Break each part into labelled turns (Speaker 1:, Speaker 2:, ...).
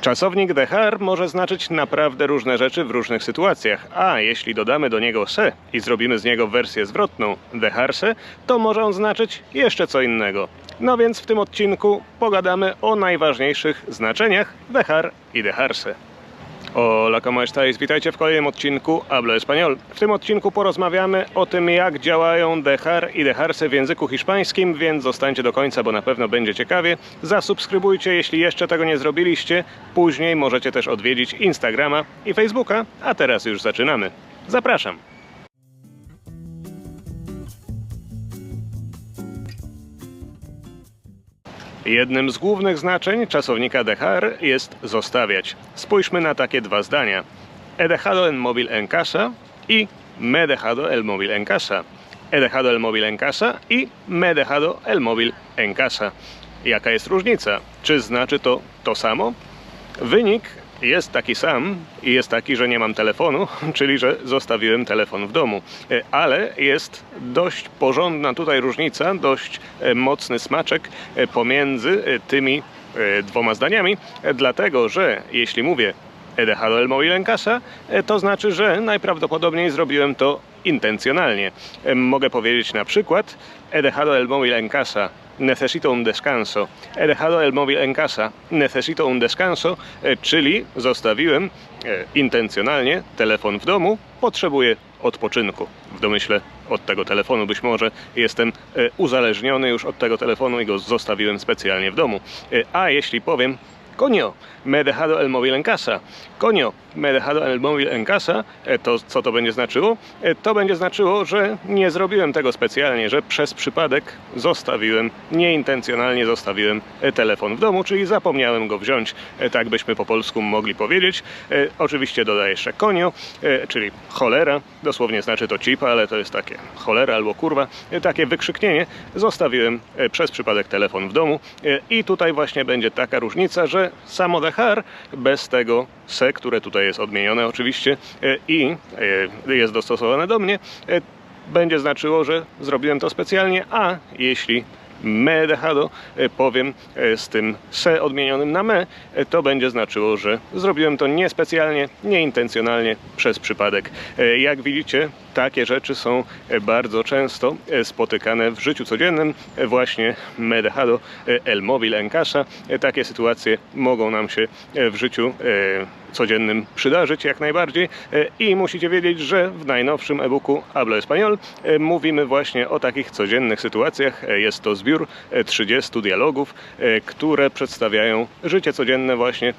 Speaker 1: Czasownik dejar może znaczyć naprawdę różne rzeczy w różnych sytuacjach, a jeśli dodamy do niego se i zrobimy z niego wersję zwrotną dejarse, to może on znaczyć jeszcze co innego. No więc w tym odcinku pogadamy o najważniejszych znaczeniach dejar i dejarse. Hola, ¿cómo estáis? Witajcie w kolejnym odcinku Hablo Español. W tym odcinku porozmawiamy o tym, jak działają dejar i dejarse w języku hiszpańskim, więc zostańcie do końca, bo na pewno będzie ciekawie. Zasubskrybujcie, jeśli jeszcze tego nie zrobiliście. Później możecie też odwiedzić Instagrama i Facebooka, a teraz już zaczynamy. Zapraszam! Jednym z głównych znaczeń czasownika dejar jest zostawiać. Spójrzmy na takie dwa zdania. He dejado el móvil en casa i me dejado el móvil en casa. He dejado el móvil en casa i me dejado el móvil en casa. Jaka jest różnica? Czy znaczy to to samo? Wynik jest taki sam i jest taki, że nie mam telefonu, czyli że zostawiłem telefon w domu. E, Ale jest dość porządna tutaj różnica, dość e, mocny smaczek e, pomiędzy tymi dwoma zdaniami, dlatego że jeśli mówię he dejado el to znaczy, że najprawdopodobniej zrobiłem to intencjonalnie. Mogę powiedzieć na przykład he dejado el necesito un descanso. He dejado el móvil en casa, necesito un descanso, e, czyli zostawiłem e, intencjonalnie telefon w domu, potrzebuję odpoczynku. W domyśle od tego telefonu być może jestem e, uzależniony już od tego telefonu i go zostawiłem specjalnie w domu. E, A jeśli powiem Coño, me he dejado el móvil en casa. Coño, me he dejado el móvil en casa. To co to będzie znaczyło? To będzie znaczyło, że nie zrobiłem tego specjalnie, że przez przypadek zostawiłem, nieintencjonalnie zostawiłem e, telefon w domu, czyli zapomniałem go wziąć. E, Tak byśmy po polsku mogli powiedzieć. E, Oczywiście dodaję jeszcze konio, czyli cholera. Dosłownie znaczy to cipa, ale to jest takie cholera albo kurwa. Takie wykrzyknienie. Zostawiłem przez przypadek telefon w domu i tutaj właśnie będzie taka różnica, że samo dejar bez tego se, które tutaj jest odmienione oczywiście e, i e, jest dostosowane do mnie, e, będzie znaczyło, że zrobiłem to specjalnie, a jeśli me dejado powiem z tym se odmienionym na me, to będzie znaczyło, że zrobiłem to niespecjalnie, nieintencjonalnie, przez przypadek. Jak widzicie, takie rzeczy są e, bardzo często e, spotykane w życiu codziennym. E, Właśnie me he dejado e, el móvil en casa. E, Takie sytuacje mogą nam się w życiu codziennym przydarzyć jak najbardziej i musicie wiedzieć, że w najnowszym e-booku Hablo Español mówimy właśnie o takich codziennych sytuacjach. Jest to zbiór e, 30 dialogów, które przedstawiają życie codzienne właśnie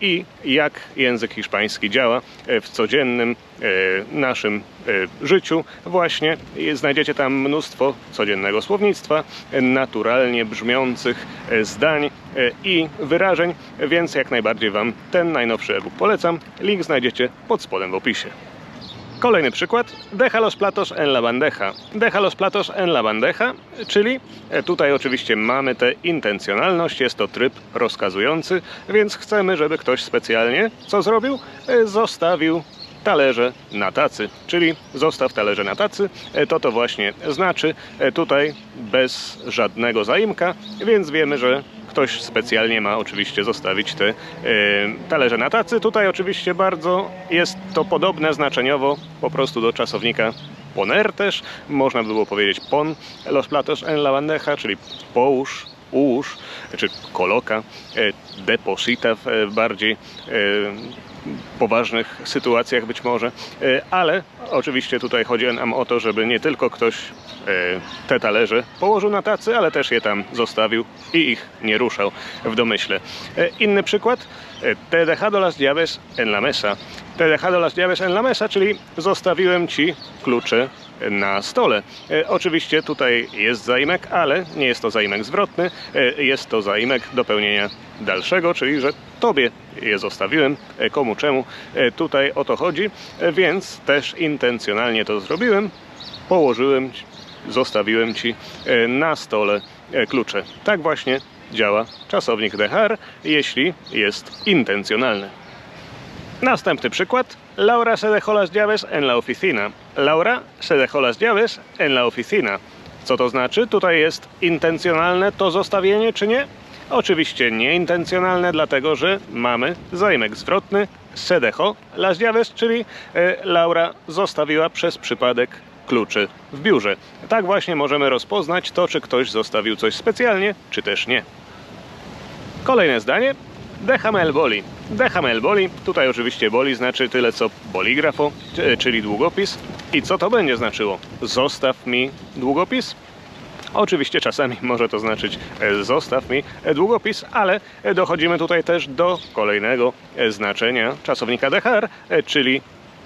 Speaker 1: i jak język hiszpański działa w codziennym naszym życiu właśnie znajdziecie tam mnóstwo codziennego słownictwa, naturalnie brzmiących e, zdań e, i wyrażeń, więc jak najbardziej Wam ten najnowszy e-book polecam. Link znajdziecie pod spodem w opisie. Kolejny przykład. Deja los platos en la bandeja. Deja los platos en la bandeja, czyli e, tutaj oczywiście mamy tę intencjonalność, jest to tryb rozkazujący, więc chcemy, żeby ktoś specjalnie co zrobił? Zostawił talerze na tacy, czyli zostaw talerze na tacy, e, to to właśnie znaczy. E, tutaj bez żadnego zaimka, więc wiemy, że ktoś specjalnie ma oczywiście zostawić te e, talerze na tacy. Tutaj oczywiście bardzo jest to podobne znaczeniowo po prostu do czasownika poner też, można by było powiedzieć pon los platos en la bandeja, czyli połóż ułóż, czy koloka, deposita w bardziej poważnych sytuacjach być może, E, ale oczywiście tutaj chodzi nam o to, żeby nie tylko ktoś e, te talerze położył na tacy, ale też je tam zostawił i ich nie ruszał w domyśle. E, Inny przykład, te dejado las llaves en la mesa. Te dejado las llaves en la mesa, czyli zostawiłem ci klucze na stole. E, Oczywiście tutaj jest zaimek, ale nie jest to zaimek zwrotny, e, jest to zaimek do pełnienia dalszego, czyli że tobie je zostawiłem, e, komu czemu. Tutaj o to chodzi, więc też intencjonalnie to zrobiłem. Położyłem, zostawiłem ci na stole klucze. Tak właśnie działa czasownik dejar, jeśli jest intencjonalny. Następny przykład. Laura se dejó las llaves en la oficina. Laura se dejó las llaves en la oficina. Co to znaczy? Tutaj jest intencjonalne to zostawienie, czy nie? Oczywiście nieintencjonalne, dlatego że mamy zaimek zwrotny se dejó las llaves, czyli e, Laura zostawiła przez przypadek kluczy w biurze. Tak właśnie możemy rozpoznać to, czy ktoś zostawił coś specjalnie, czy też nie. Kolejne zdanie. El boli. El boli. Tutaj oczywiście boli znaczy tyle co boligrafo, czyli długopis. I co to będzie znaczyło? Zostaw mi długopis? Oczywiście czasami może to znaczyć e, zostaw mi e, długopis, ale e, dochodzimy tutaj też do kolejnego znaczenia czasownika e, czyli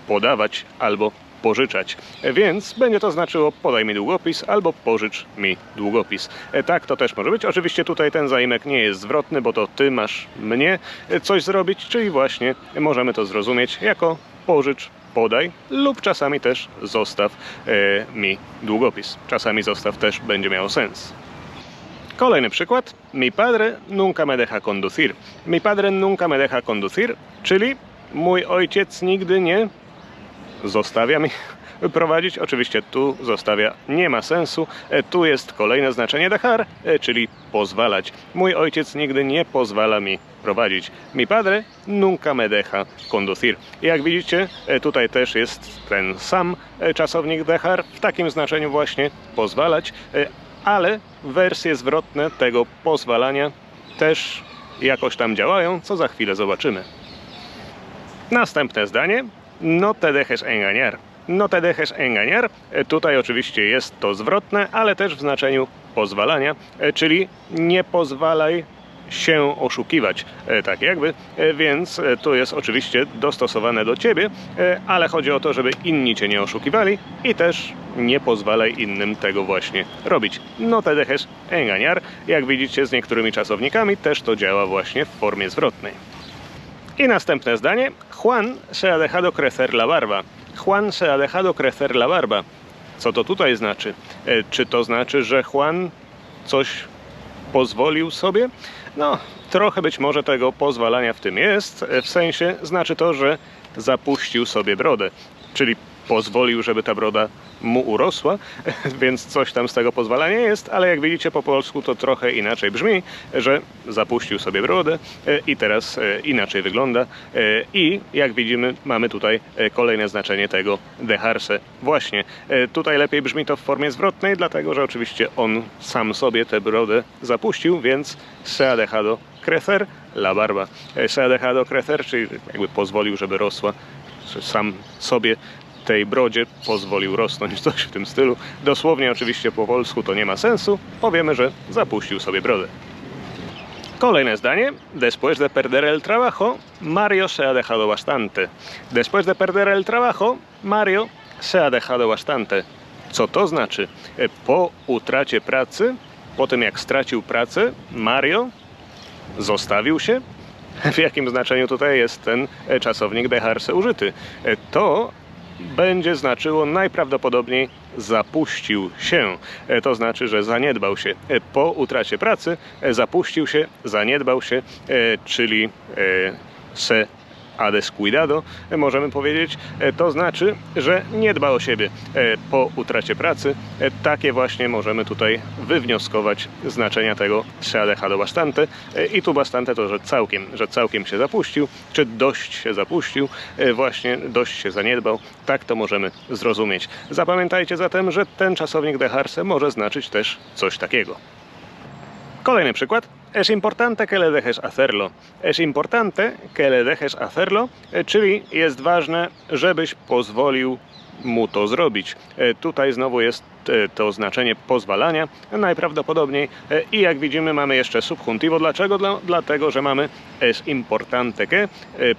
Speaker 1: podawać albo pożyczać. Więc będzie to znaczyło podaj mi długopis albo pożycz mi długopis. E, Tak to też może być. Oczywiście tutaj ten zaimek nie jest zwrotny, bo to ty masz mnie e, coś zrobić, czyli właśnie możemy to zrozumieć jako pożycz, podaj lub czasami też zostaw e, mi długopis. Czasami zostaw też będzie miało sens. Kolejny przykład. Mi padre nunca me deja conducir. Mi padre nunca me deja conducir, czyli mój ojciec nigdy nie zostawia mi prowadzić. Oczywiście tu zostawia nie ma sensu. E, Tu jest kolejne znaczenie dejar, e, czyli pozwalać. Mój ojciec nigdy nie pozwala mi prowadzić. Mi padre nunca me deja conducir. Jak widzicie, e, tutaj też jest ten sam czasownik dejar w takim znaczeniu właśnie pozwalać, ale wersje zwrotne tego pozwalania też jakoś tam działają, co za chwilę zobaczymy. Następne zdanie. No te dejes engañar. No te dejes engañar. E, Tutaj oczywiście jest to zwrotne, ale też w znaczeniu pozwalania, e, czyli nie pozwalaj się oszukiwać, e, tak jakby, więc to jest oczywiście dostosowane do ciebie, ale chodzi o to, żeby inni cię nie oszukiwali i też nie pozwalaj innym tego właśnie robić. No te dejes engañar, jak widzicie z niektórymi czasownikami też to działa właśnie w formie zwrotnej. I następne zdanie. Juan se ha dejado crecer la barba. Juan se ha dejado crecer la barba. Co to tutaj znaczy? E, Czy to znaczy, że Juan coś pozwolił sobie? No, trochę być może tego pozwalania w tym jest. E, W sensie znaczy to, że zapuścił sobie brodę. Czyli pozwolił, żeby ta broda mu urosła, więc coś tam z tego pozwalania jest, ale jak widzicie po polsku to trochę inaczej brzmi, że zapuścił sobie brodę e, i teraz e, inaczej wygląda. E, I jak widzimy, mamy tutaj kolejne znaczenie tego dejarse. Właśnie, tutaj lepiej brzmi to w formie zwrotnej, dlatego że oczywiście on sam sobie tę brodę zapuścił, więc se ha dejado crecer la barba. Se ha dejado crecer, czyli jakby pozwolił, żeby rosła, sam sobie tej brodzie pozwolił rosnąć, coś w tym stylu. Dosłownie oczywiście po polsku to nie ma sensu. Powiemy, że zapuścił sobie brodę. Kolejne zdanie. Después de perder el trabajo, Mario se ha dejado bastante. Después de perder el trabajo, Mario se ha dejado bastante. Co to znaczy? E, Po utracie pracy, po tym jak stracił pracę, Mario zostawił się? W jakim znaczeniu tutaj jest ten e, czasownik dejarse użyty? E, To będzie znaczyło najprawdopodobniej zapuścił się. E, To znaczy, że zaniedbał się. E, Po utracie pracy e, zapuścił się, zaniedbał się, czyli se ha descuidado, e, możemy powiedzieć. E, To znaczy, że nie dba o siebie e, po utracie pracy. Takie właśnie możemy tutaj wywnioskować znaczenia tego se ha bastante. I tu bastante to, że całkiem, że całkiem się zapuścił, czy dość się zapuścił, właśnie dość się zaniedbał. Tak to możemy zrozumieć. Zapamiętajcie zatem, że ten czasownik dejarse może znaczyć też coś takiego. Kolejny przykład. Es importante que le dejes hacerlo. Es importante que le dejes hacerlo, e, czyli jest ważne, żebyś pozwolił mu to zrobić. E, Tutaj znowu jest e, to znaczenie pozwalania najprawdopodobniej E, i jak widzimy mamy jeszcze subjuntivo. Dlaczego? Dla, dlatego, że mamy es importante que,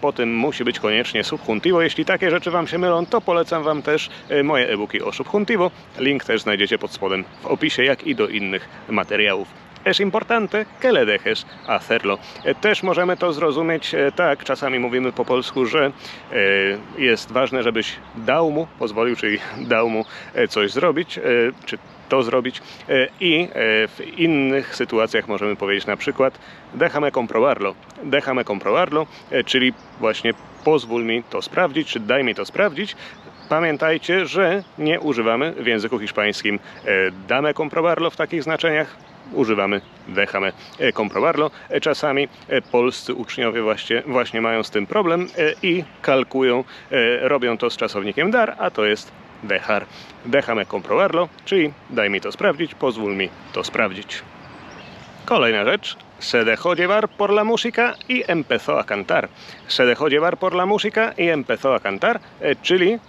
Speaker 1: po tym musi być koniecznie subjuntivo. Jeśli takie rzeczy Wam się mylą, to polecam Wam też moje e-booki o subjuntivo. Link też znajdziecie pod spodem w opisie, jak i do innych materiałów. Es importante que le dejes hacerlo. E, Też możemy to zrozumieć e, tak, czasami mówimy po polsku, że e, jest ważne, żebyś dał mu, pozwolił, czyli dał mu coś zrobić, czy to zrobić i w innych sytuacjach możemy powiedzieć na przykład déjame comprobarlo, déjame comprobarlo, czyli właśnie pozwól mi to sprawdzić, czy daj mi to sprawdzić. Pamiętajcie, że nie używamy w języku hiszpańskim dame comprobarlo w takich znaczeniach, używamy déjame comprobarlo. Czasami polscy uczniowie właśnie, właśnie mają z tym problem i kalkują, robią to z czasownikiem dar, a to jest dejar. Déjame comprobarlo, czyli daj mi to sprawdzić, pozwól mi to sprawdzić. Kolejna rzecz. Se dejó llevar por la música y empezó a cantar. Se dejó llevar por la música y empezó a cantar, e, czyli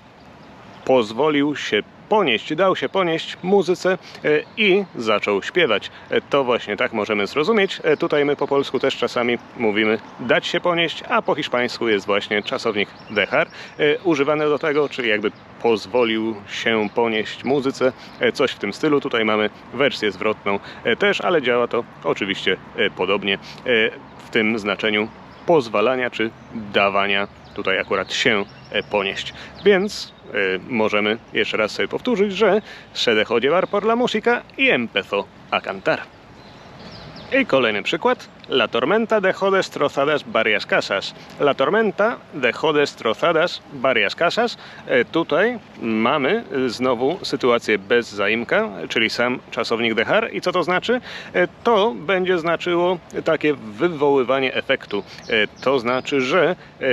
Speaker 1: pozwolił się ponieść, dał się ponieść muzyce e, i zaczął śpiewać. E, To właśnie tak możemy zrozumieć. E, Tutaj my po polsku też czasami mówimy dać się ponieść, a po hiszpańsku jest właśnie czasownik dejar e, używany do tego, czyli jakby pozwolił się ponieść muzyce, coś w tym stylu. Tutaj mamy wersję zwrotną też, ale działa to oczywiście podobnie w tym znaczeniu pozwalania czy dawania tutaj akurat się ponieść. Więc możemy jeszcze raz sobie powtórzyć, że se dejó llevar por la música y empezó a cantar. I kolejny przykład. La tormenta dejó destrozadas varias casas. La tormenta dejó destrozadas varias casas. E, Tutaj mamy e, znowu sytuację bez zaimka, czyli sam czasownik dejar. I co to znaczy? E, To będzie znaczyło takie wywoływanie efektu. E, To znaczy, że e,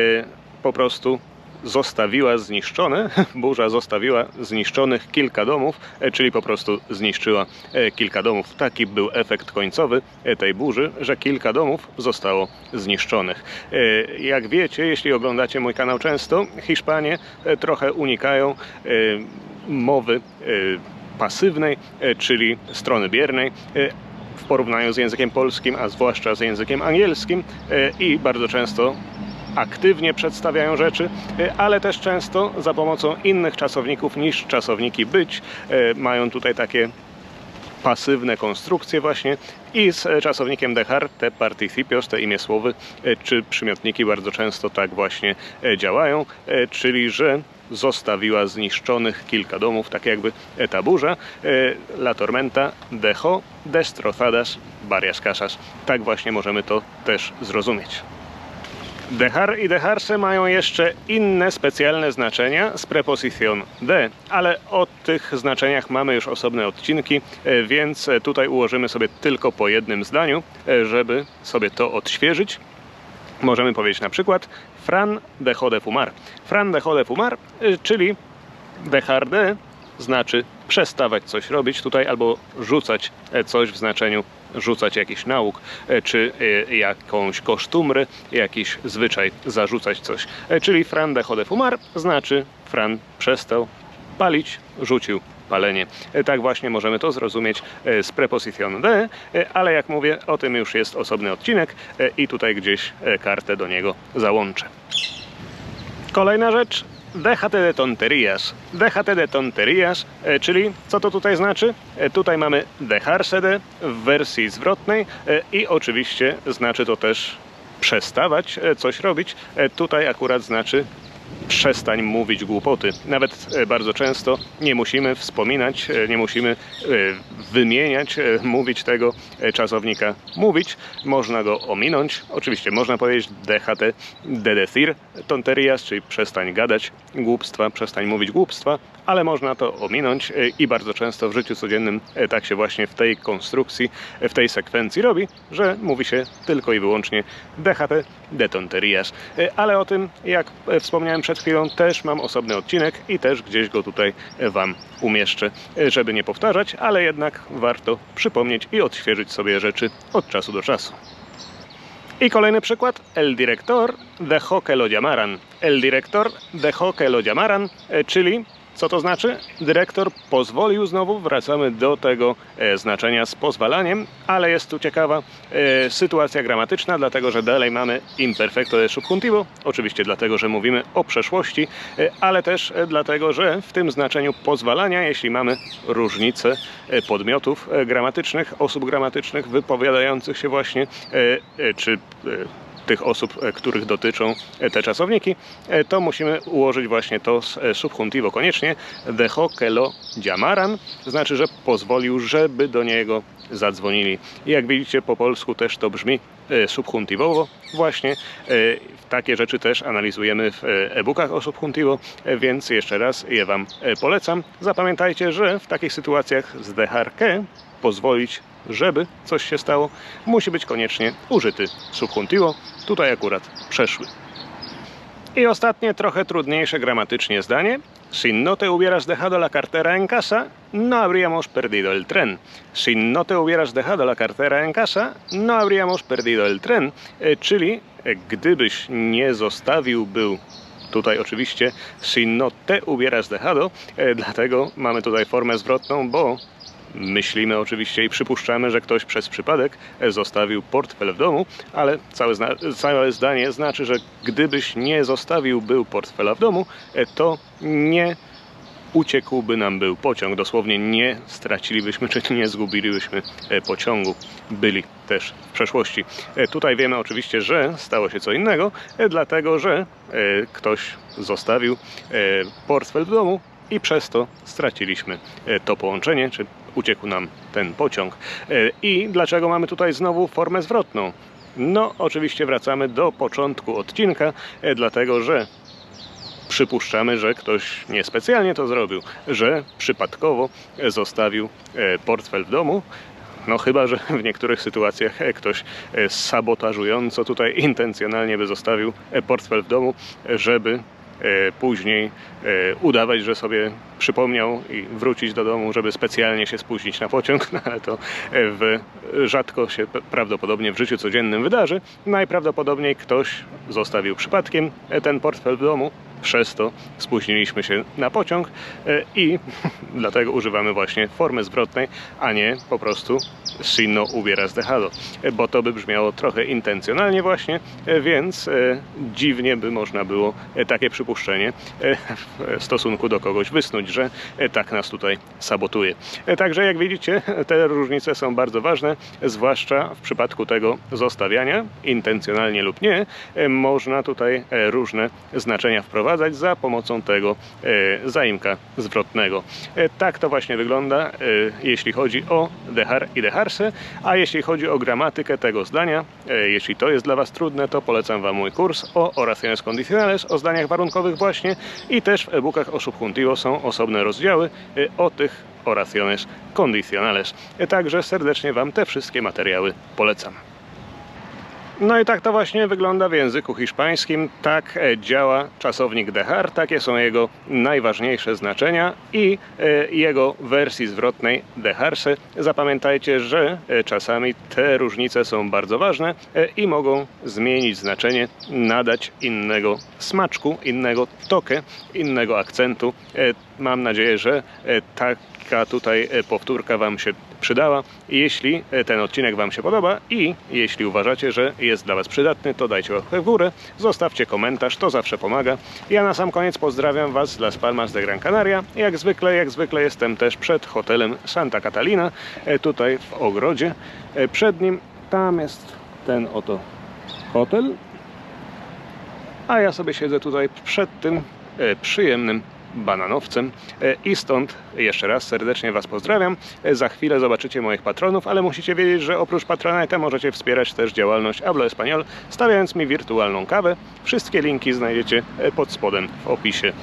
Speaker 1: po prostu zostawiła zniszczone, burza zostawiła zniszczonych kilka domów, e, czyli po prostu zniszczyła e, kilka domów. Taki był efekt końcowy e, tej burzy, że kilka domów zostało zniszczonych. Jak wiecie, jeśli oglądacie mój kanał często, Hiszpanie trochę unikają mowy pasywnej, czyli strony biernej w porównaniu z językiem polskim, a zwłaszcza z językiem angielskim i bardzo często aktywnie przedstawiają rzeczy, e, ale też często za pomocą innych czasowników niż czasowniki być e, mają tutaj takie pasywne konstrukcje właśnie i z czasownikiem dejar te participios, te imię słowy e, czy przymiotniki bardzo często tak właśnie działają, czyli że zostawiła zniszczonych kilka domów, tak jakby ta burza. La tormenta dejó destrozadas varias casas. Tak właśnie możemy to też zrozumieć. Dejar i dejarse mają jeszcze inne specjalne znaczenia z prepozycją de, ale o tych znaczeniach mamy już osobne odcinki, e, więc tutaj ułożymy sobie tylko po jednym zdaniu, e, żeby sobie to odświeżyć. Możemy powiedzieć na przykład Fran dejó de fumar. Fran dejó de fumar, e, czyli dejar de znaczy przestawać coś robić tutaj albo rzucać coś w znaczeniu rzucać jakiś nauk, e, czy e, jakąś kosztumrę, jakiś zwyczaj, zarzucać coś. E, Czyli Fran dejó de fumar znaczy Fran przestał palić, rzucił palenie. Tak właśnie możemy to zrozumieć z prepozycją de, ale jak mówię, o tym już jest osobny odcinek i tutaj gdzieś kartę do niego załączę. Kolejna rzecz. Déjate de tonterías. Déjate de tonterías, e, czyli co to tutaj znaczy? E, Tutaj mamy dejarse de w wersji zwrotnej i oczywiście znaczy to też przestawać e, coś robić. Tutaj akurat znaczy przestań mówić głupoty. Nawet e, bardzo często nie musimy wspominać, e, nie musimy e, wymieniać, mówić tego czasownika mówić. Można go ominąć. Oczywiście można powiedzieć déjate de decir tonterías, czyli przestań gadać głupstwa, przestań mówić głupstwa, ale można to ominąć e, i bardzo często w życiu codziennym e, tak się właśnie w tej konstrukcji, e, w tej sekwencji robi, że mówi się tylko i wyłącznie déjate de tonterías. E, Ale o tym, jak wspomniałem przed chwilą, też mam osobny odcinek i też gdzieś go tutaj Wam umieszczę, żeby nie powtarzać, ale jednak warto przypomnieć i odświeżyć sobie rzeczy od czasu do czasu. I kolejny przykład. El director dejó que lo llamaran. El director dejó que lo llamaran, czyli co to znaczy? Dyrektor pozwolił znowu, wracamy do tego e, znaczenia z pozwalaniem, ale jest tu ciekawa e, sytuacja gramatyczna, dlatego że dalej mamy imperfecto de subjuntivo, oczywiście dlatego, że mówimy o przeszłości, e, ale też dlatego, że w tym znaczeniu pozwalania, jeśli mamy różnice podmiotów gramatycznych, osób gramatycznych wypowiadających się właśnie, czy tych osób, e, których dotyczą e, te czasowniki, e, to musimy ułożyć właśnie to subjuntivo koniecznie. Dejó que lo llamaran, znaczy, że pozwolił, żeby do niego zadzwonili. I jak widzicie, po polsku też to brzmi subjuntivowo właśnie. Takie rzeczy też analizujemy w e-bookach o subjuntivo, więc jeszcze raz je Wam polecam. Zapamiętajcie, że w takich sytuacjach z dejar que pozwolić żeby coś się stało, musi być koniecznie użyty subjuntivo. Tutaj akurat przeszły. I ostatnie, trochę trudniejsze gramatycznie zdanie. Si no te hubieras dejado la cartera en casa, no habríamos perdido el tren. Si no te hubieras dejado la cartera en casa, no habríamos perdido el tren. E, Czyli e, gdybyś nie zostawił był Tutaj oczywiście si no te hubieras dejado, e, dlatego mamy tutaj formę zwrotną, bo myślimy oczywiście i przypuszczamy, że ktoś przez przypadek zostawił portfel w domu, ale całe, całe zdanie znaczy, że gdybyś nie zostawił był portfela w domu, to nie uciekłby nam był pociąg. Dosłownie nie stracilibyśmy, czy nie zgubilibyśmy e, pociągu. Byli też w przeszłości. E, Tutaj wiemy oczywiście, że stało się co innego, e, dlatego że ktoś zostawił portfel w domu i przez to straciliśmy to połączenie, czy uciekł nam ten pociąg. E, I dlaczego mamy tutaj znowu formę zwrotną? No, oczywiście wracamy do początku odcinka, e, dlatego że przypuszczamy, że ktoś niespecjalnie to zrobił, że przypadkowo zostawił e, portfel w domu. No chyba, że w niektórych sytuacjach ktoś sabotażująco tutaj intencjonalnie by zostawił portfel w domu, żeby później e, udawać, że sobie przypomniał i wrócić do domu, żeby specjalnie się spóźnić na pociąg, no ale to e, w, rzadko się prawdopodobnie w życiu codziennym wydarzy. Najprawdopodobniej ktoś zostawił przypadkiem e, ten portfel w domu, przez to spóźniliśmy się na pociąg e, i dlatego używamy właśnie formy zwrotnej, a nie po prostu si no hubieras dejado, E, bo to by brzmiało trochę intencjonalnie właśnie, e, więc e, dziwnie by można było takie przypuszczenie w stosunku do kogoś wysnuć, że tak nas tutaj sabotuje. Także jak widzicie, te różnice są bardzo ważne, zwłaszcza w przypadku tego zostawiania, intencjonalnie lub nie, można tutaj różne znaczenia wprowadzać za pomocą tego zaimka zwrotnego. Tak to właśnie wygląda, jeśli chodzi o dehar i a jeśli chodzi o gramatykę tego zdania, e, jeśli to jest dla Was trudne, to polecam Wam mój kurs o oraciones condicionales, o zdaniach warunkowych właśnie i też w e-bookach o subjuntivo są osobne rozdziały e, o tych oraciones condicionales. E, Także serdecznie Wam te wszystkie materiały polecam. No i tak to właśnie wygląda w języku hiszpańskim. Tak e, działa czasownik dehar, takie są jego najważniejsze znaczenia i e, jego wersji zwrotnej deharse. Zapamiętajcie, że e, czasami te różnice są bardzo ważne i mogą zmienić znaczenie, nadać innego smaczku, innego tokę, innego akcentu. Mam nadzieję, że taka tutaj powtórka Wam się przydała. Jeśli e, ten odcinek Wam się podoba i jeśli uważacie, że jest dla Was przydatny, to dajcie łapkę w górę, zostawcie komentarz, to zawsze pomaga. Ja na sam koniec pozdrawiam Was z Las Palmas de Gran Canaria. Jak zwykle, jak zwykle jestem też przed hotelem Santa Catalina, e, tutaj w ogrodzie. E, Przed nim tam jest ten oto hotel, a ja sobie siedzę tutaj przed tym przyjemnym bananowcem E, i stąd jeszcze raz serdecznie Was pozdrawiam. E, Za chwilę zobaczycie moich patronów, ale musicie wiedzieć, że oprócz Patronite'a możecie wspierać też działalność Hablo Español, stawiając mi wirtualną kawę. Wszystkie linki znajdziecie e, pod spodem w opisie.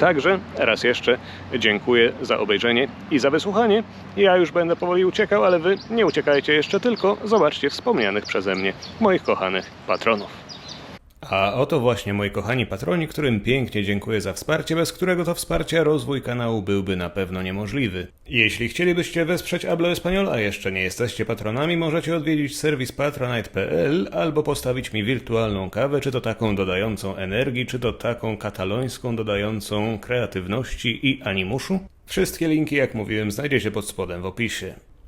Speaker 1: Także raz jeszcze dziękuję za obejrzenie i za wysłuchanie. Ja już będę powoli uciekał, ale Wy nie uciekajcie jeszcze, tylko zobaczcie wspomnianych przeze mnie moich kochanych patronów. A oto właśnie moi kochani patroni, którym pięknie dziękuję za wsparcie, bez którego to wsparcia rozwój kanału byłby na pewno niemożliwy. Jeśli chcielibyście wesprzeć Hablo Español, a jeszcze nie jesteście patronami, możecie odwiedzić serwis patronite.pl albo postawić mi wirtualną kawę, czy to taką dodającą energii, czy to taką katalońską dodającą kreatywności i animuszu. Wszystkie linki, jak mówiłem, znajdziecie pod spodem w opisie.